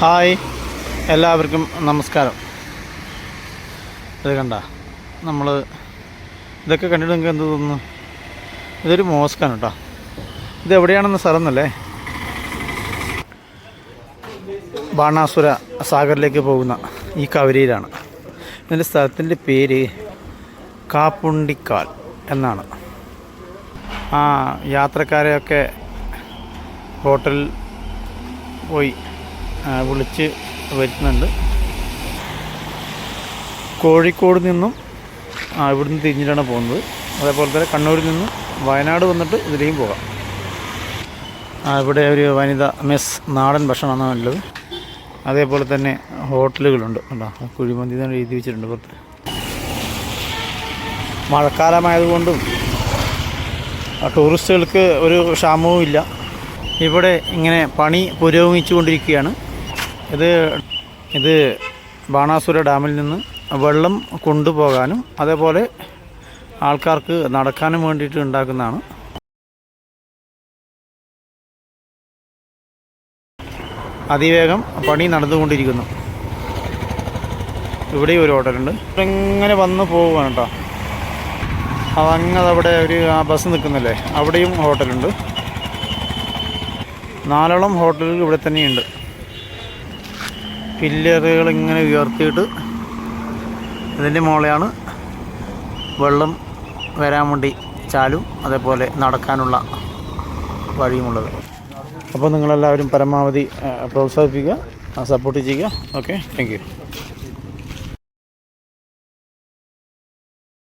Hi. എല്ലാവർക്കും നമസ്കാരം. ഇത് കണ്ട? നമ്മൾ ഇതൊക്കെ കണ്ടിട്ട് നിങ്ങൾക്ക് എന്ത് തോന്നുന്നു? ഇതൊരു മോസ്കാണ് കേട്ടോ. ഇത് എവിടെയാണെന്ന് സ്ഥലം എന്നല്ലേ ബാണാസുര സാഗറിലേക്ക് പോകുന്ന ഈ കവരിയിലാണ്. ഇതിന്റെ സ്ഥലത്തിന്റെ പേര് കാപ്പുണ്ടിക്കാൽ എന്നാണ്. ആ യാത്രക്കാരെയൊക്കെ ഹോട്ടൽ പോയി വിളിച്ച് വരുന്നുണ്ട്. കോഴിക്കോട് നിന്നും ഇവിടുന്ന് തിരിഞ്ഞിട്ടാണ് പോകുന്നത്. അതേപോലെ തന്നെ കണ്ണൂരിൽ നിന്നും വയനാട് വന്നിട്ട് ഇതിലേയും പോകാം. ഇവിടെ ഒരു വനിത മെസ് നാടൻ ഭക്ഷണമാണ് നല്ലത് അതേപോലെ തന്നെ ഹോട്ടലുകളുണ്ട്. കേട്ടോ കുഴിമന്തി തന്നെ എഴുതി വെച്ചിട്ടുണ്ട് പുറത്ത്. മഴക്കാലമായതുകൊണ്ടും ടൂറിസ്റ്റുകൾക്ക് ഒരു ക്ഷാമവും ഇല്ല ഇവിടെ ഇങ്ങനെ പണി പുരോഗമിച്ചുകൊണ്ടിരിക്കുകയാണ്. ഇത് ഇത് ബാണാസുര ഡാമിൽ നിന്ന് വെള്ളം കൊണ്ടുപോകാനും അതേപോലെ ആൾക്കാർക്ക് നടക്കാനും വേണ്ടിയിട്ട് ഉണ്ടാക്കുന്നതാണ്. അതിവേഗം പണി നടന്നുകൊണ്ടിരിക്കുന്നു. ഇവിടെ ഒരു ഹോട്ടലുണ്ട്. ഇങ്ങനെ വന്ന് പോവുകയാണ് കേട്ടോ. അതങ്ങതവിടെ ഒരു ആ ബസ് നിൽക്കുന്നില്ലേ? അവിടെയും ഹോട്ടലുണ്ട്. നാലോളം ഹോട്ടലുകൾ ഇവിടെ തന്നെയുണ്ട്. പില്ലറുകൾ ഇങ്ങനെ ഉയർത്തിയിട്ട് ഇതിന്റെ മുകളെയാണ് വെള്ളം വരാൻ വേണ്ടി ചാലും അതേപോലെ നടക്കാനുള്ള വഴിയുമുള്ളത്. അപ്പോൾ നിങ്ങളെല്ലാവരും പരമാവധി പ്രോത്സാഹിപ്പിക്കുക സപ്പോർട്ട് ചെയ്യുക. Okay thank